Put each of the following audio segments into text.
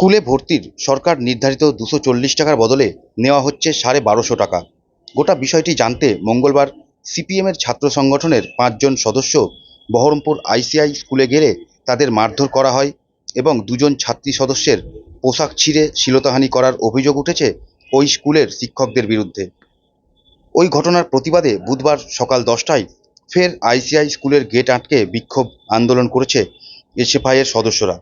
স্কুলে ভর্তির সরকার নির্ধারিত দুশো চল্লিশ টাকার বদলে নেওয়া হচ্ছে সাড়ে বারোশো টাকা। গোটা বিষয়টি জানতে মঙ্গলবার সিপিএমের ছাত্র সংগঠনের পাঁচজন সদস্য বহরমপুর আইসিআই স্কুলে গেলে তাদের মারধর করা হয় এবং দুজন ছাত্রী সদস্যের পোশাক ছিঁড়ে শ্লীলতাহানি করার অভিযোগ উঠেছে ওই স্কুলের শিক্ষকদের বিরুদ্ধে। ওই ঘটনার প্রতিবাদে বুধবার সকাল দশটায় ফের আইসিআই স্কুলের গেট আটকে বিক্ষোভ আন্দোলন করেছে এসএফআইয়ের সদস্যরা।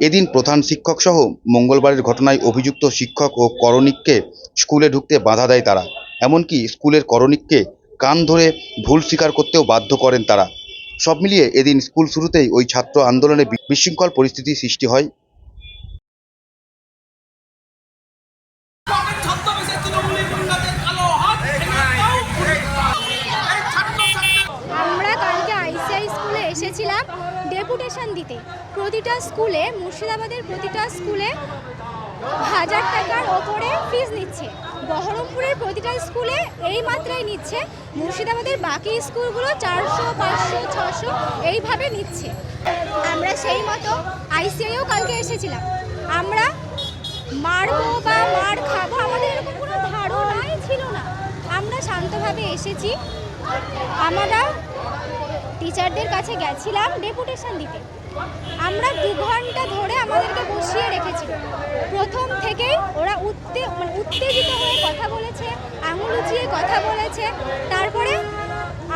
এদিন প্রধান শিক্ষক সহ মঙ্গলবারের ঘটনায় অভিযুক্ত শিক্ষক ও করণিককে স্কুলে ঢুকতে বাধা দেয় তারা। এমনকি স্কুলের করণিককে কান ধরে ভুল স্বীকার করতেও বাধ্য করেন তারা। সব মিলিয়ে এদিন স্কুল শুরুতেই ওই ছাত্র আন্দোলনে বিশৃঙ্খল পরিস্থিতি সৃষ্টি হয়। ডেপুটেশন দিতে। প্রতিটা স্কুলে, মুর্শিদাবাদের প্রতিটা স্কুলে হাজার টাকার ওপরে ফিজ নিচ্ছে। বহরমপুরের প্রতিটা স্কুলে এই মাত্রায় নিচ্ছে। মুর্শিদাবাদের বাকি স্কুলগুলো চারশো, পাঁচশো, ছশো এইভাবে নিচ্ছে। আমরা সেই মতো আইসিআইও কালকে এসেছিলাম। আমরা মারবো বা মার খাব আমাদের এরকম কোনো ধারণাই ছিল না। আমরা শান্তভাবে এসেছি। আমরা টিচারদের কাছে গেছিলাম ডেপুটেশন দিতে। আমরা দু ঘণ্টা ধরে আমাদেরকে বসিয়ে রেখেছিল। প্রথম থেকেই ওরা উত্তে মানে উত্তেজিত হয়ে কথা বলেছে, আঙুল উঁচিয়ে কথা বলেছে। তারপরে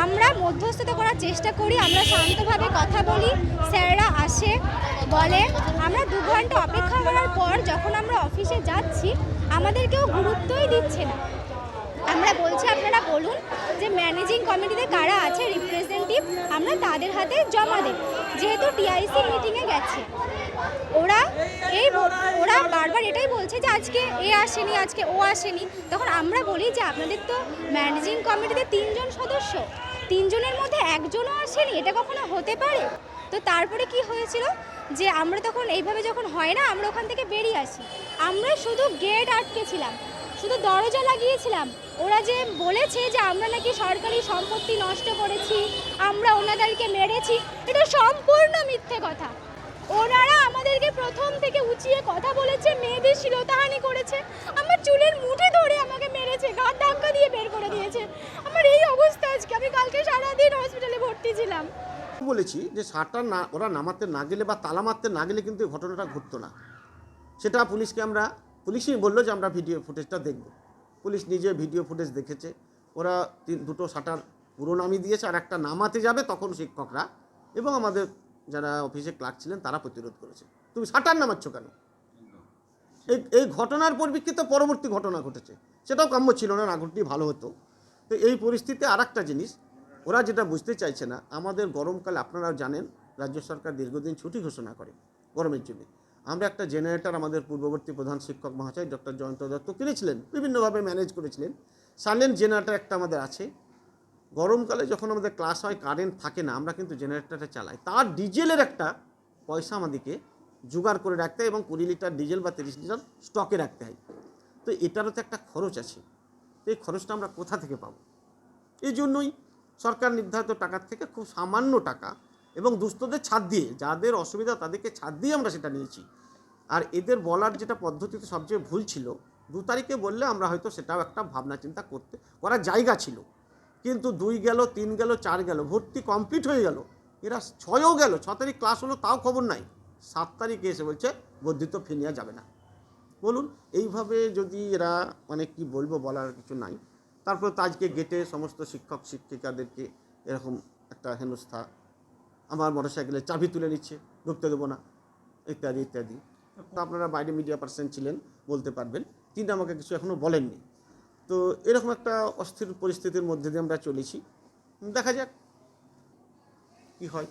আমরা মধ্যস্থতা করার চেষ্টা করি, আমরা শান্তভাবে কথা বলি, স্যাররা আসে, বলে। আমরা দু ঘণ্টা অপেক্ষা করার পর যখন আমরা অফিসে যাচ্ছি আমাদের কেউ গুরুত্বই দিচ্ছে না। আমরা বলছি, আপনারা বলুন যে ম্যানেজিং কমিটিতে কারা আছে রিপ্রেজেন্টেটিভ আমরা তাদের হাতে জমা দেব। যেহেতু টিআইসি মিটিংয়ে গেছে। ওরা এই ওরা বারবার এটাই বলছে যে আজকে এ আসেনি, আজকে ও আসেনি। তখন আমরা বলি যে আপনাদের তো ম্যানেজিং কমিটিতে তিনজন সদস্য। তিনজনের মধ্যে একজনও আসেনি, এটা কখনো হতে পারে? তো তারপরে কি হয়েছিল? যে আমরা তখন এইভাবে যখন হয় না, আমরা ওখান থেকে বেরিয়ে আসি। আমরা শুধু গেট আটকেছিলাম শুধু দরজা লাগিয়েছিলাম। ওরা যে বলেছে যে আমরা নাকি সরকারি সম্পত্তি নষ্ট করেছি, আমরা ওনাদেরকে মেরেছি, এটা সম্পূর্ণ মিথ্যে কথা। ওনারা আমাদেরকে প্রথম থেকে উঁচিয়ে কথা বলেছে, মেয়েদের শিলতাহানি করেছে। আমার চুলের মুঠে ধরে আমাকে মেরেছে গাঁট ধাক্কা দিয়ে বের করে দিয়েছে। আমার এই অবস্থা আজকে, আমি কালকে সারাদিন হসপিটালে ভর্তি ছিলাম। বলেছি যে শাটার না, ওরা নামাতে না গেলে বা তালা মারতে না গেলে কিন্তু ঘটনাটা ঘটতো না। সেটা পুলিশকে আমরা পুলিশই বলল যে আমরা ভিডিও ফুটেজটা দেখব। পুলিশ নিজে ভিডিও ফুটেজ দেখেছে। ওরা তিন, দুটো শাটার পুরো নামিয়ে দিয়েছে আর একটা নামাতে যাবে তখন শিক্ষকরা এবং আমাদের যারা অফিসে ক্লার্ক ছিলেন তারা প্রতিরোধ করেছে। তুমি শাটার নামাচ্ছ কেন? এই এই ঘটনার পরিপ্রেক্ষিতে পরবর্তী ঘটনা ঘটেছে। সেটাও কাম্য ছিল না না ভালো হতো। তো এই পরিস্থিতিতে আর একটা জিনিস, ওরা যেটা বুঝতে চাইছে না, আমাদের গরমকালে আপনারা জানেন, রাজ্য সরকার দীর্ঘদিন ছুটি ঘোষণা করে গরমের জন্য। আমরা একটা জেনারেটর আমাদের পূর্ববর্তী প্রধান শিক্ষক মহাশয় ডক্টর জয়ন্ত দত্ত কিনেছিলেন, বিভিন্নভাবে ম্যানেজ করেছিলেন। সাইলেন্ট জেনারেটর একটা আমাদের আছে। গরমকালে যখন আমাদের ক্লাস হয়, কারেন্ট থাকে না, আমরা কিন্তু জেনারেটরটা চালাই। তার ডিজেলের একটা পয়সা আমাদেরকে জোগাড় করে রাখতে হয় এবং কুড়ি লিটার ডিজেল বা তিরিশ লিটার স্টকে রাখতে হয়। তো এটারও তো একটা খরচ আছে। এই খরচটা আমরা কোথা থেকে পাবো? এই জন্যই সরকার নির্ধারিত টাকার থেকে খুব সামান্য টাকা এবং দুস্থদের ছাদ দিয়ে, যাদের অসুবিধা তাদেরকে ছাদ দিয়ে আমরা সেটা নিয়েছি। আর এদের বলার যেটা পদ্ধতিতে সবচেয়ে ভুল ছিল, দু তারিখে বললে আমরা হয়তো সেটাও একটা ভাবনা চিন্তা করতে, করার জায়গা ছিল। কিন্তু দুই গেল, তিন গেল, চার গেল, ভর্তি কমপ্লিট হয়ে গেল। এরা ছয়ও গেল, ছ তারিখ ক্লাস হলো, তাও খবর নাই। সাত তারিখে এসে বলছে, বর্ধিত ফি নেওয়া যাবে না। বলুন, এইভাবে যদি এরা মানে কি বলব বলার কিছু নাই। তারপর তো আজকে গেটে সমস্ত শিক্ষক, শিক্ষিকাদেরকে এরকম একটা হেনস্থা আমার মোটর সাইকেলের চাবি তুলে নিচ্ছে, ঢুকতে দেবো না, ইত্যাদি ইত্যাদি। তো আপনারা বাইরে মিডিয়া পার্সন ছিলেন, বলতে পারবেন। তিনি আমাকে কিছু এখনও বলেননি। তো এরকম একটা অস্থির পরিস্থিতির মধ্যে দিয়ে আমরা চলেছি। দেখা যাক কী হয়।